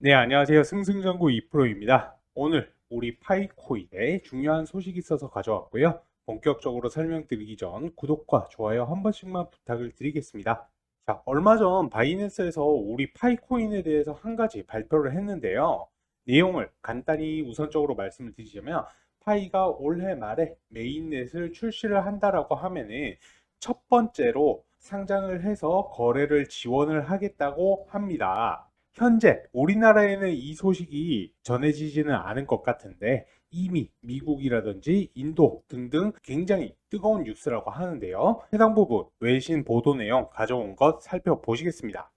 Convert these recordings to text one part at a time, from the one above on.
네, 안녕하세요. 승승전구 2프로입니다. 오늘 우리 파이코인에 중요한 소식이 있어서 가져왔고요. 본격적으로 설명드리기 전 구독과 좋아요 한 번씩만 부탁을 드리겠습니다. 자, 얼마 전 바이낸스에서 우리 파이코인에 대해서 한 가지 발표를 했는데요. 내용을 간단히 우선적으로 말씀을 드리자면 파이가 올해 말에 메인넷을 출시를 한다라고 하면은 첫 번째로 상장을 해서 거래를 지원을 하겠다고 합니다. 현재 우리나라에는 이 소식이 전해지지는 않은 것 같은데 이미 미국이라든지 인도 등등 굉장히 뜨거운 뉴스라고 하는데요. 해당 부분 외신 보도 내용 가져온 것 살펴보시겠습니다.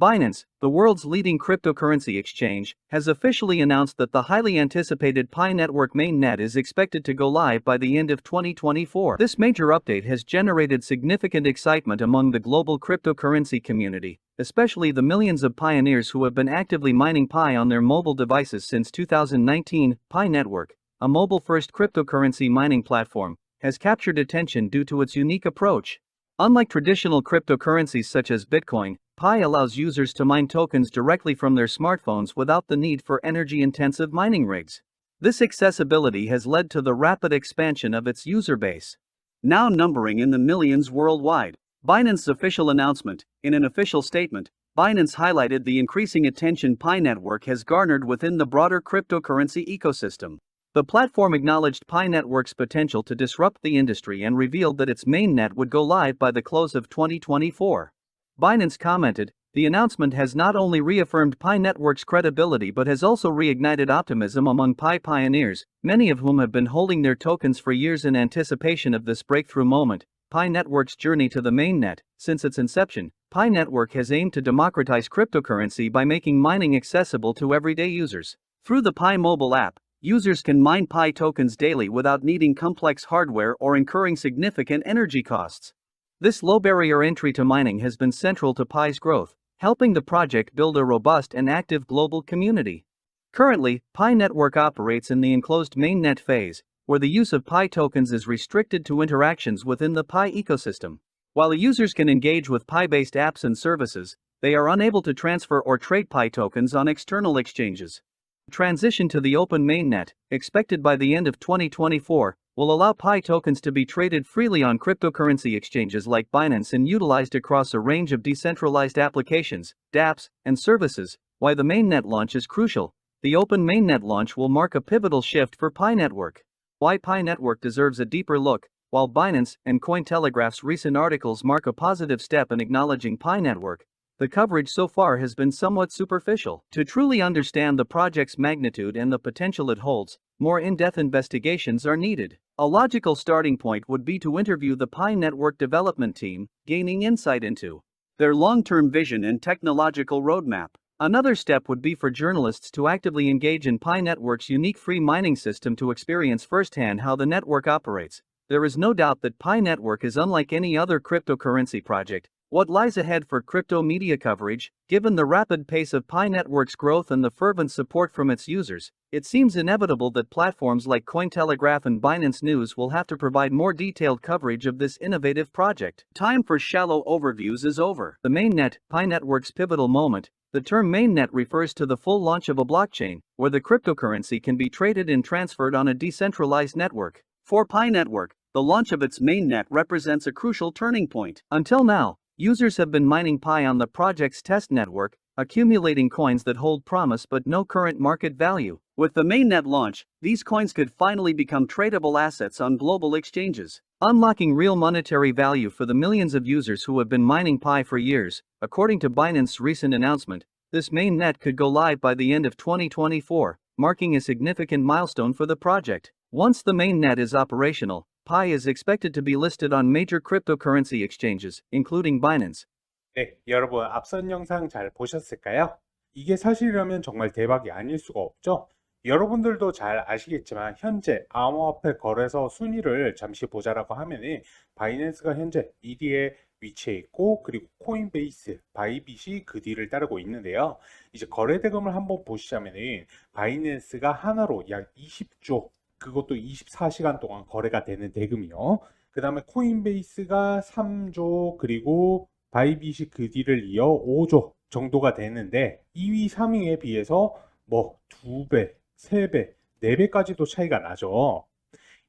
Binance, the world's leading cryptocurrency exchange, has officially announced that the highly anticipated Pi Network mainnet is expected to go live by the end of 2024. This major update has generated significant excitement among the global cryptocurrency community, especially the millions of pioneers who have been actively mining Pi on their mobile devices since 2019. Pi Network, a mobile first cryptocurrency mining platform, has captured attention due to its unique approach. Unlike traditional cryptocurrencies such as Bitcoin, Pi allows users to mine tokens directly from their smartphones without the need for energy intensive mining rigs. This accessibility has led to the rapid expansion of its user base, now numbering in the millions worldwide. Binance's official announcement, in an official statement, Binance highlighted the increasing attention Pi Network has garnered within the broader cryptocurrency ecosystem. The platform acknowledged Pi Network's potential to disrupt the industry and revealed that its mainnet would go live by the close of 2024. Binance commented, the announcement has not only reaffirmed Pi Network's credibility but has also reignited optimism among Pi pioneers, many of whom have been holding their tokens for years in anticipation of this breakthrough moment. Pi Network's journey to the mainnet, since its inception, Pi Network has aimed to democratize cryptocurrency by making mining accessible to everyday users. Through the Pi mobile app, users can mine Pi tokens daily without needing complex hardware or incurring significant energy costs. This low barrier entry to mining has been central to Pi's growth, helping the project build a robust and active global community. Currently, Pi Network operates in the enclosed mainnet phase, where the use of Pi tokens is restricted to interactions within the Pi ecosystem. While users can engage with Pi based apps and services, they are unable to transfer or trade Pi tokens on external exchanges. Transition to the open mainnet, expected by the end of 2024, will allow Pi tokens to be traded freely on cryptocurrency exchanges like Binance and utilized across a range of decentralized applications, dApps, and services. Why the mainnet launch is crucial. The open mainnet launch will mark a pivotal shift for Pi Network. Why Pi Network deserves a deeper look. While Binance and Cointelegraph's recent articles mark a positive step in acknowledging Pi Network, the coverage so far has been somewhat superficial. To truly understand the project's magnitude and the potential it holds, more in depth investigations are needed. A logical starting point would be to interview the Pi Network development team, gaining insight into their long term vision and technological roadmap. Another step would be for journalists to actively engage in Pi Network's unique free mining system to experience firsthand how the network operates. There is no doubt that Pi Network is unlike any other cryptocurrency project, what lies ahead for crypto media coverage, given the rapid pace of Pi Network's growth and the fervent support from its users, it seems inevitable that platforms like Cointelegraph and Binance News will have to provide more detailed coverage of this innovative project. Time for shallow overviews is over. The mainnet, Pi Network's pivotal moment, the term mainnet refers to the full launch of a blockchain, where the cryptocurrency can be traded and transferred on a decentralized network. For Pi Network, the launch of its mainnet represents a crucial turning point. Until now, Users have been mining Pi on the project's test network, accumulating coins that hold promise but no current market value. With the mainnet launch, these coins could finally become tradable assets on global exchanges, unlocking real monetary value for the millions of users who have been mining Pi for years. According to Binance's recent announcement, this mainnet could go live by the end of 2024, marking a significant milestone for the project. Once the mainnet is operational, Pi is expected to be listed on major cryptocurrency exchanges, including Binance. 네, 여러분 앞선 영상 잘 보셨을까요? 이게 사실이라면 정말 대박이 아닐 수가 없죠. 여러분들도 잘 아시겠지만 현재 암호화폐 거래소 순위를 잠시 보자라고 하면은 바이낸스가 현재 1위에 위치해 있고 그리고 코인베이스, 바이빗이 그 뒤를 따르고 있는데요. 이제 거래 대금을 한번 보시자면은 바이낸스가 하나로 약 20조 그것도 24시간 동안 거래가 되는 대금이요. 그 다음에 코인베이스가 3조, 그리고 바이빗이 그 뒤를 이어 5조 정도가 되는데 2위, 3위에 비해서 뭐 2배, 3배, 4배까지도 차이가 나죠.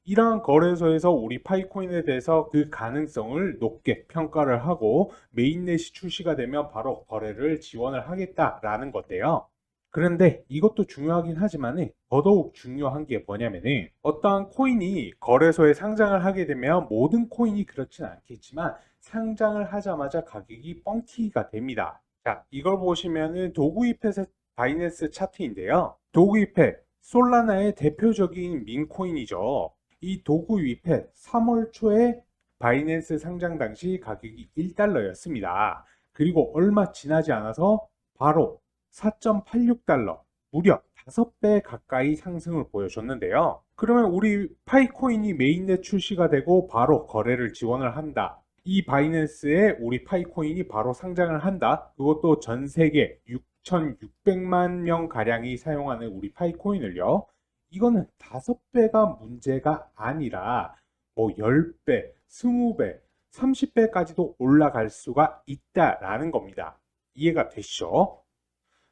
이러한 거래소에서 우리 파이코인에 대해서 그 가능성을 높게 평가를 하고 메인넷이 출시가 되면 바로 거래를 지원을 하겠다라는 건데요. 그런데 이것도 중요하긴 하지만 더더욱 중요한 게 뭐냐면은 어떠한 코인이 거래소에 상장을 하게 되면 모든 코인이 그렇진 않겠지만 상장을 하자마자 가격이 뻥튀기가 됩니다. 자, 이걸 보시면은 도구이펫의 바이낸스 차트인데요. 도구이펫, 솔라나의 대표적인 민코인이죠. 이 도구이펫 3월 초에 바이낸스 상장 당시 가격이 1달러였습니다. 그리고 얼마 지나지 않아서 바로 4.86달러, 무려 5배 가까이 상승을 보여줬는데요. 그러면 우리 파이코인이 메인넷 출시가 되고 바로 거래를 지원을 한다. 이 바이낸스에 우리 파이코인이 바로 상장을 한다. 그것도 전 세계 6,600만 명 가량이 사용하는 우리 파이코인을요. 이거는 5배가 문제가 아니라 뭐 10배, 20배, 30배까지도 올라갈 수가 있다라는 겁니다. 이해가 되시죠?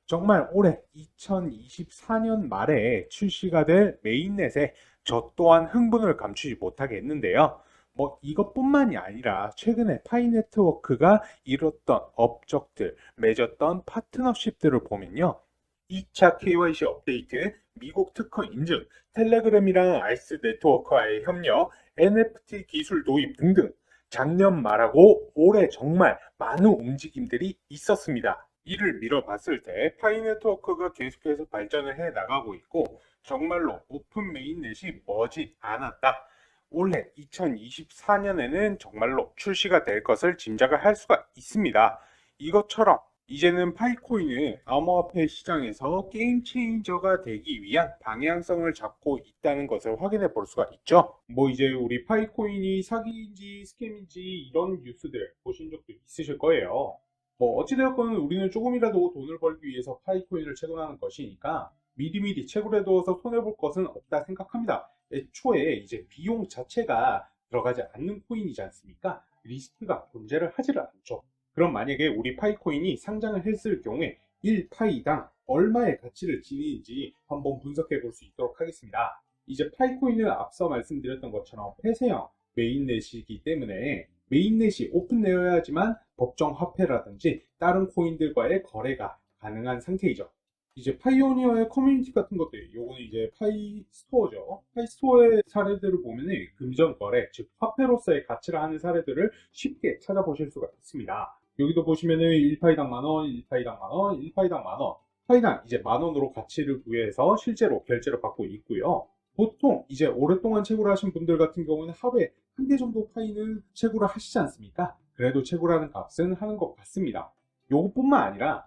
정말 올해 2024년 말에 출시가 될 메인넷에 저 또한 흥분을 감추지 못하겠는데요. 뭐 이것뿐만이 아니라 최근에 파이 네트워크가 이뤘던 업적들, 맺었던 파트너십들을 보면요. 2차 KYC 업데이트, 미국 특허 인증, 텔레그램이랑 아이스 네트워크와의 협력, NFT 기술 도입 등등 작년 말하고 올해 정말 많은 움직임들이 있었습니다. 이를 미뤄봤을 때 파이 네트워크가 계속해서 발전을 해 나가고 있고 정말로 오픈 메인넷이 머지 않았다. 올해 2024년에는 정말로 출시가 될 것을 짐작을 할 수가 있습니다. 이것처럼 이제는 파이코인은 암호화폐 시장에서 게임 체인저가 되기 위한 방향성을 잡고 있다는 것을 확인해 볼 수가 있죠. 뭐 이제 우리 파이코인이 사기인지 스캠인지 이런 뉴스들 보신 적도 있으실 거예요. 뭐 어찌되었건 우리는 조금이라도 돈을 벌기 위해서 파이코인을 채굴하는 것이니까 미리미리 채굴해 두어서 손해볼 것은 없다 생각합니다. 애초에 이제 비용 자체가 들어가지 않는 코인이지 않습니까? 리스크가 존재를 하지를 않죠. 그럼 만약에 우리 파이코인이 상장을 했을 경우에 1파이당 얼마의 가치를 지니는지 한번 분석해 볼 수 있도록 하겠습니다. 이제 파이코인은 앞서 말씀드렸던 것처럼 폐쇄형 메인넷이기 때문에 메인넷이 오픈되어야지만 법정 화폐라든지 다른 코인들과의 거래가 가능한 상태이죠. 이제 파이오니어의 커뮤니티 같은 것들, 요거는 이제 파이 스토어죠. 파이 스토어의 사례들을 보면은 금전 거래, 즉 화폐로서의 가치를 하는 사례들을 쉽게 찾아보실 수가 있습니다. 여기도 보시면은 1파이당 만원, 1파이당 만원, 1파이당 만원. 파이당 이제 만원으로 가치를 부여해서 실제로 결제를 받고 있고요. 보통 이제 오랫동안 채굴을 하신 분들 같은 경우는 하루에 한 개 정도 파이는 채굴을 하시지 않습니까? 그래도 채굴하는 값은 하는 것 같습니다. 요것뿐만 아니라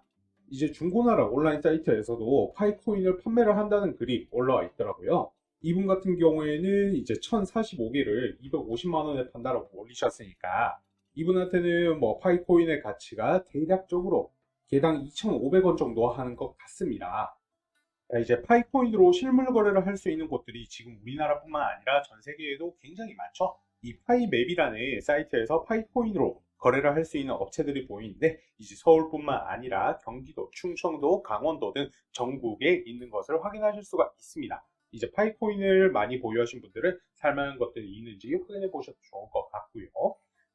이제 중고나라 온라인 사이트에서도 파이코인을 판매를 한다는 글이 올라와 있더라고요. 이분 같은 경우에는 이제 1045개를 250만 원에 판다라고 올리셨으니까 이분한테는 뭐 파이코인의 가치가 대략적으로 개당 2,500원 정도 하는 것 같습니다. 자, 이제 파이코인으로 실물 거래를 할 수 있는 곳들이 지금 우리나라뿐만 아니라 전 세계에도 굉장히 많죠. 이 파이맵이라는 사이트에서 파이코인으로 거래를 할 수 있는 업체들이 보이는데 이제 서울뿐만 아니라 경기도, 충청도, 강원도 등 전국에 있는 것을 확인하실 수가 있습니다. 이제 파이코인을 많이 보유하신 분들은 살만한 것들이 있는지 확인해 보셔도 좋을 것 같고요.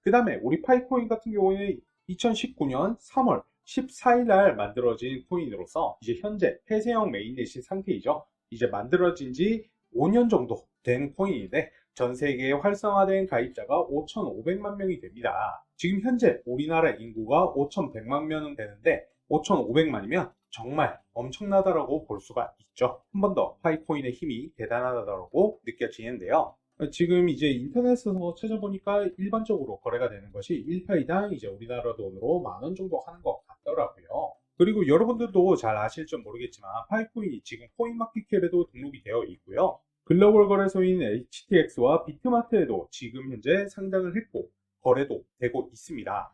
그 다음에 우리 파이코인 같은 경우에는 2019년 3월 14일 날 만들어진 코인으로서 이제 현재 폐쇄형 메인넷인 상태이죠. 이제 만들어진 지 5년 정도 된 코인인데 전 세계에 활성화된 가입자가 5,500만 명이 됩니다. 지금 현재 우리나라 인구가 5,100만 명 되는데 5,500만이면 정말 엄청나다라고 볼 수가 있죠. 한 번 더 파이코인의 힘이 대단하다고 느껴지는데요. 지금 이제 인터넷에서 찾아보니까 일반적으로 거래가 되는 것이 1파이당 이제 우리나라 돈으로 만 원 정도 하는 것 같더라고요. 그리고 여러분들도 잘 아실지 모르겠지만 파이코인이 지금 코인마켓캡에도 등록이 되어 있고요. 글로벌 거래소인 HTX와 비트마트에도 지금 현재 상장을 했고 거래도 되고 있습니다.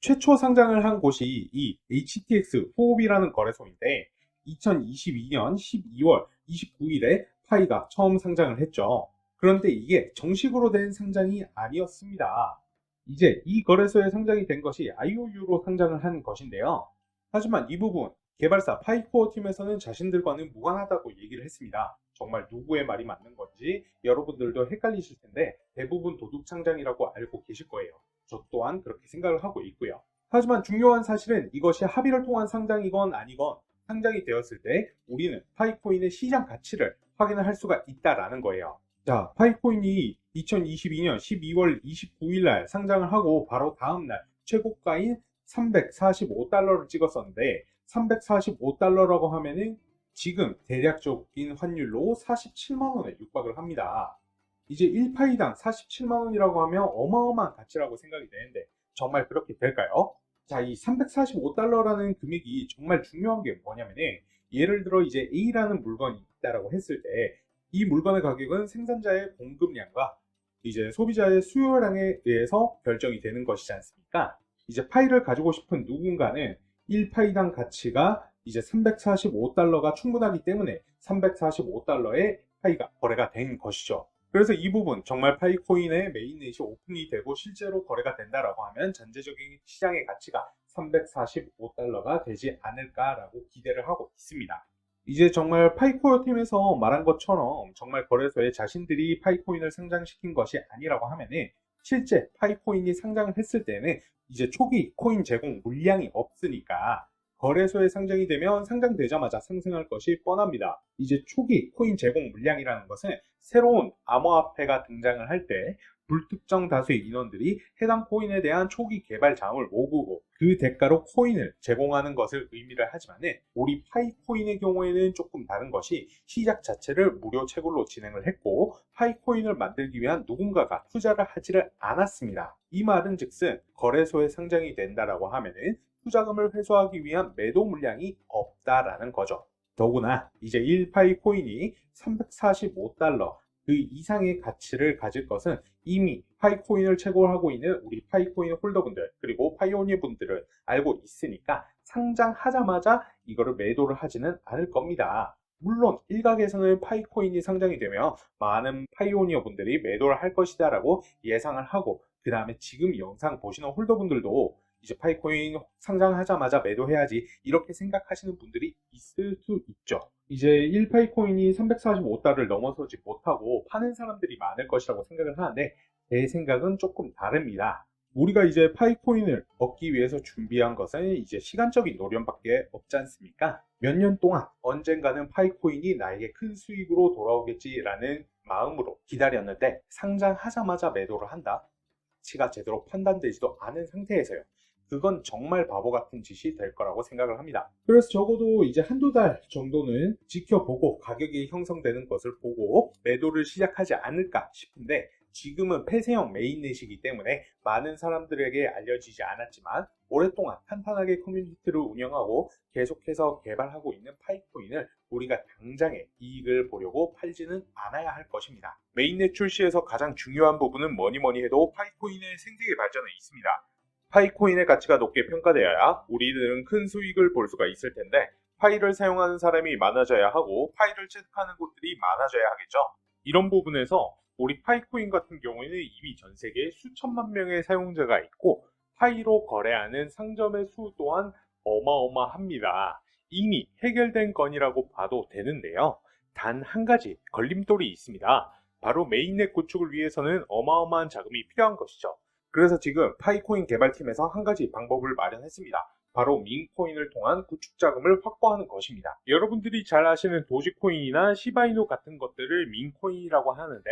최초 상장을 한 곳이 이 HTX 호흡이라는 거래소인데 2022년 12월 29일에 파이가 처음 상장을 했죠. 그런데 이게 정식으로 된 상장이 아니었습니다. 이제 이 거래소에 상장이 된 것이 IOU로 상장을 한 것인데요. 하지만 이 부분 개발사 파이코어 팀에서는 자신들과는 무관하다고 얘기를 했습니다. 정말 누구의 말이 맞는 건지 여러분들도 헷갈리실 텐데 대부분 도둑창장이라고 알고 계실 거예요. 저 또한 그렇게 생각을 하고 있고요. 하지만 중요한 사실은 이것이 합의를 통한 상장이건 아니건 상장이 되었을 때 우리는 파이코인의 시장 가치를 확인을 할 수가 있다라는 거예요. 자, 파이코인이 2022년 12월 29일 날 상장을 하고 바로 다음 날 최고가인 345달러를 찍었었는데 345달러라고 하면은 지금 대략적인 환율로 47만 원에 육박을 합니다. 이제 1파이당 47만 원이라고 하면 어마어마한 가치라고 생각이 되는데 정말 그렇게 될까요? 자, 이 345달러라는 금액이 정말 중요한 게 뭐냐면은 예를 들어 이제 A라는 물건이 있다라고 했을 때 이 물건의 가격은 생산자의 공급량과 이제 소비자의 수요량에 의해서 결정이 되는 것이지 않습니까? 이제 파이를 가지고 싶은 누군가는 1파이당 가치가 이제 345달러가 충분하기 때문에 345달러의 파이가 거래가 된 것이죠. 그래서 이 부분 정말 파이코인의 메인넷이 오픈이 되고 실제로 거래가 된다라고 하면 전체적인 시장의 가치가 345달러가 되지 않을까라고 기대를 하고 있습니다. 이제 정말 파이코어 팀에서 말한 것처럼 정말 거래소에 자신들이 파이코인을 상장시킨 것이 아니라고 하면은 실제 파이코인이 상장을 했을 때는 이제 초기 코인 제공 물량이 없으니까 거래소에 상장이 되면 상장되자마자 상승할 것이 뻔합니다. 이제 초기 코인 제공 물량이라는 것은 새로운 암호화폐가 등장을 할 때 불특정 다수의 인원들이 해당 코인에 대한 초기 개발 자금을 모으고 그 대가로 코인을 제공하는 것을 의미를 하지만은 우리 파이코인의 경우에는 조금 다른 것이 시작 자체를 무료 채굴로 진행을 했고 파이코인을 만들기 위한 누군가가 투자를 하지를 않았습니다. 이 말은 즉슨 거래소에 상장이 된다라고 하면은 투자금을 회수하기 위한 매도 물량이 없다라는 거죠. 더구나 이제 1파이 코인이 345달러 그 이상의 가치를 가질 것은 이미 파이 코인을 채굴하고 있는 우리 파이 코인 홀더분들 그리고 파이오니어 분들을 알고 있으니까 상장하자마자 이거를 매도를 하지는 않을 겁니다. 물론 일각에서는 파이코인이 상장이 되면 많은 파이오니어 분들이 매도를 할 것이다라고 예상을 하고 그 다음에 지금 영상 보시는 홀더분들도 이제 파이코인 상장하자마자 매도해야지 이렇게 생각하시는 분들이 있을 수 있죠. 이제 1파이코인이 345달러를 넘어서지 못하고 파는 사람들이 많을 것이라고 생각을 하는데 제 생각은 조금 다릅니다. 우리가 이제 파이코인을 얻기 위해서 준비한 것은 이제 시간적인 노련밖에 없지 않습니까? 몇 년 동안 언젠가는 파이코인이 나에게 큰 수익으로 돌아오겠지라는 마음으로 기다렸는데 상장하자마자 매도를 한다? 가치가 제대로 판단되지도 않은 상태에서요. 그건 정말 바보 같은 짓이 될 거라고 생각을 합니다. 그래서 적어도 이제 한두 달 정도는 지켜보고 가격이 형성되는 것을 보고 매도를 시작하지 않을까 싶은데 지금은 폐쇄형 메인넷이기 때문에 많은 사람들에게 알려지지 않았지만 오랫동안 탄탄하게 커뮤니티를 운영하고 계속해서 개발하고 있는 파이코인을 우리가 당장에 이익을 보려고 팔지는 않아야 할 것입니다. 메인넷 출시에서 가장 중요한 부분은 뭐니 뭐니 해도 파이코인의 생태계 발전에 있습니다. 파이코인의 가치가 높게 평가되어야 우리들은 큰 수익을 볼 수가 있을 텐데 파이를 사용하는 사람이 많아져야 하고 파이를 체득하는 곳들이 많아져야 하겠죠. 이런 부분에서 우리 파이코인 같은 경우에는 이미 전 세계에 수천만 명의 사용자가 있고 파이로 거래하는 상점의 수 또한 어마어마합니다. 이미 해결된 건이라고 봐도 되는데요. 단 한 가지 걸림돌이 있습니다. 바로 메인넷 구축을 위해서는 어마어마한 자금이 필요한 것이죠. 그래서 지금 파이코인 개발팀에서 한 가지 방법을 마련했습니다. 바로 민코인을 통한 구축 자금을 확보하는 것입니다. 여러분들이 잘 아시는 도지코인이나 시바이노 같은 것들을 민코인이라고 하는데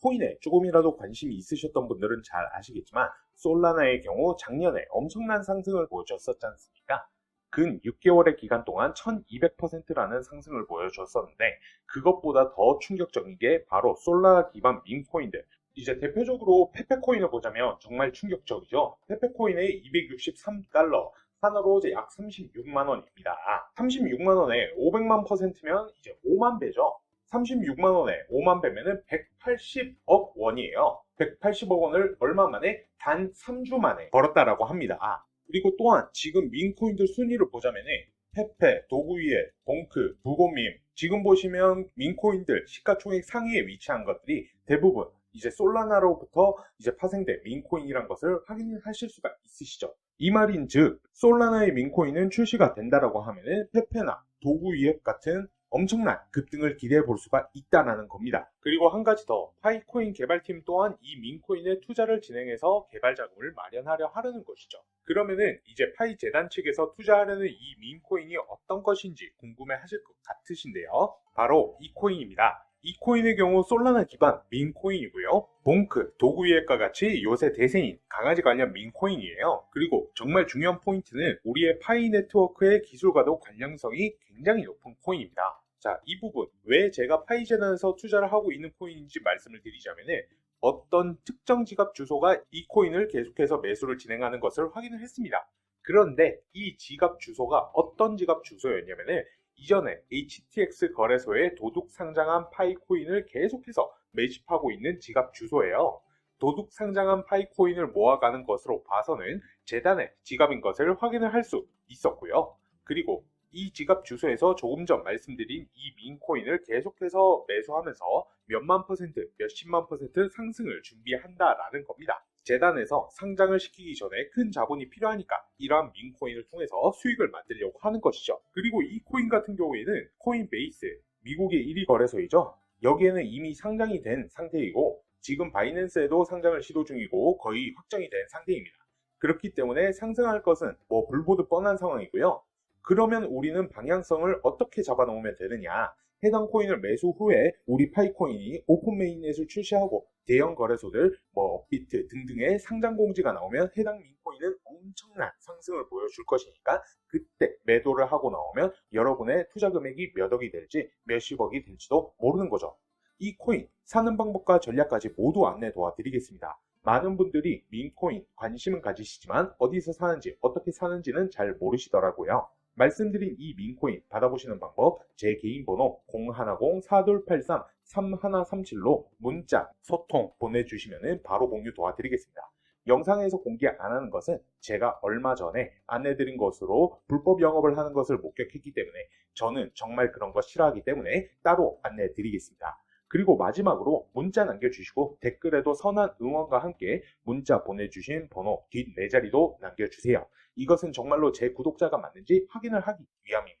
코인에 조금이라도 관심이 있으셨던 분들은 잘 아시겠지만 솔라나의 경우 작년에 엄청난 상승을 보여줬었지 않습니까? 근 6개월의 기간 동안 1200%라는 상승을 보여줬었는데 그것보다 더 충격적인 게 바로 솔라나 기반 민코인들 이제 대표적으로 페페코인을 보자면 정말 충격적이죠. 페페코인의 263달러, 하나로 이제 약 36만 원입니다. 36만 원에 500만 퍼센트면 이제 5만 배죠. 36만 원에 5만 배면은 180억 원이에요. 180억 원을 얼마 만에 단 3주 만에 벌었다라고 합니다. 그리고 또한 지금 민코인들 순위를 보자면은 페페, 도구이에, 동크, 부고밈 지금 보시면 민코인들 시가총액 상위에 위치한 것들이 대부분 이제 솔라나로부터 이제 파생된 민코인이란 것을 확인하실 수가 있으시죠. 이 말인 즉 솔라나의 민코인은 출시가 된다라고 하면은 페페나 도구 위앱 같은 엄청난 급등을 기대해 볼 수가 있다라는 겁니다. 그리고 한 가지 더 파이코인 개발팀 또한 이 민코인에 투자를 진행해서 개발 자금을 마련하려 하려는 것이죠. 그러면은 이제 파이 재단 측에서 투자하려는 이 민코인이 어떤 것인지 궁금해 하실 것 같으신데요. 바로 이 코인입니다. 이 코인의 경우 솔라나 기반 민코인이고요. 봉크, 도구위앱과 같이 요새 대세인 강아지 관련 민코인이에요. 그리고 정말 중요한 포인트는 우리의 파이 네트워크의 기술과도 관련성이 굉장히 높은 코인입니다. 자, 이 부분 왜 제가 파이 재단에서 투자를 하고 있는 코인인지 말씀을 드리자면은 어떤 특정 지갑 주소가 이 코인을 계속해서 매수를 진행하는 것을 확인을 했습니다. 그런데 이 지갑 주소가 어떤 지갑 주소였냐면은 이전에 HTX 거래소에 도둑 상장한 파이코인을 계속해서 매집하고 있는 지갑 주소예요. 도둑 상장한 파이코인을 모아가는 것으로 봐서는 재단의 지갑인 것을 확인을 할 수 있었고요. 그리고 이 지갑 주소에서 조금 전 말씀드린 이 민코인을 계속해서 매수하면서 몇만 퍼센트, 몇십만 퍼센트 상승을 준비한다라는 겁니다. 재단에서 상장을 시키기 전에 큰 자본이 필요하니까 이러한 민코인을 통해서 수익을 만들려고 하는 것이죠. 그리고 이 코인 같은 경우에는 코인베이스, 미국의 1위 거래소이죠. 여기에는 이미 상장이 된 상태이고 지금 바이낸스에도 상장을 시도 중이고 거의 확정이 된 상태입니다. 그렇기 때문에 상승할 것은 뭐 불보듯 뻔한 상황이고요. 그러면 우리는 방향성을 어떻게 잡아놓으면 되느냐? 해당 코인을 매수 후에 우리 파이코인이 오픈 메인넷을 출시하고 대형 거래소들, 뭐 업비트 등등의 상장 공지가 나오면 해당 민코인은 엄청난 상승을 보여줄 것이니까 그때 매도를 하고 나오면 여러분의 투자 금액이 몇 억이 될지 몇십억이 될지도 모르는 거죠. 이 코인 사는 방법과 전략까지 모두 안내 도와드리겠습니다. 많은 분들이 민코인 관심은 가지시지만 어디서 사는지 어떻게 사는지는 잘 모르시더라고요. 말씀드린 이 민코인 받아보시는 방법 제 개인 번호 010-4203-3137로 문자, 소통 보내주시면 바로 공유 도와드리겠습니다. 영상에서 공개 안 하는 것은 제가 얼마 전에 안내드린 것으로 불법 영업을 하는 것을 목격했기 때문에 저는 정말 그런 거 싫어하기 때문에 따로 안내 드리겠습니다. 그리고 마지막으로 문자 남겨주시고 댓글에도 선한 응원과 함께 문자 보내주신 번호 뒷 네 자리도 남겨주세요. 이것은 정말로 제 구독자가 맞는지 확인을 하기 위함입니다.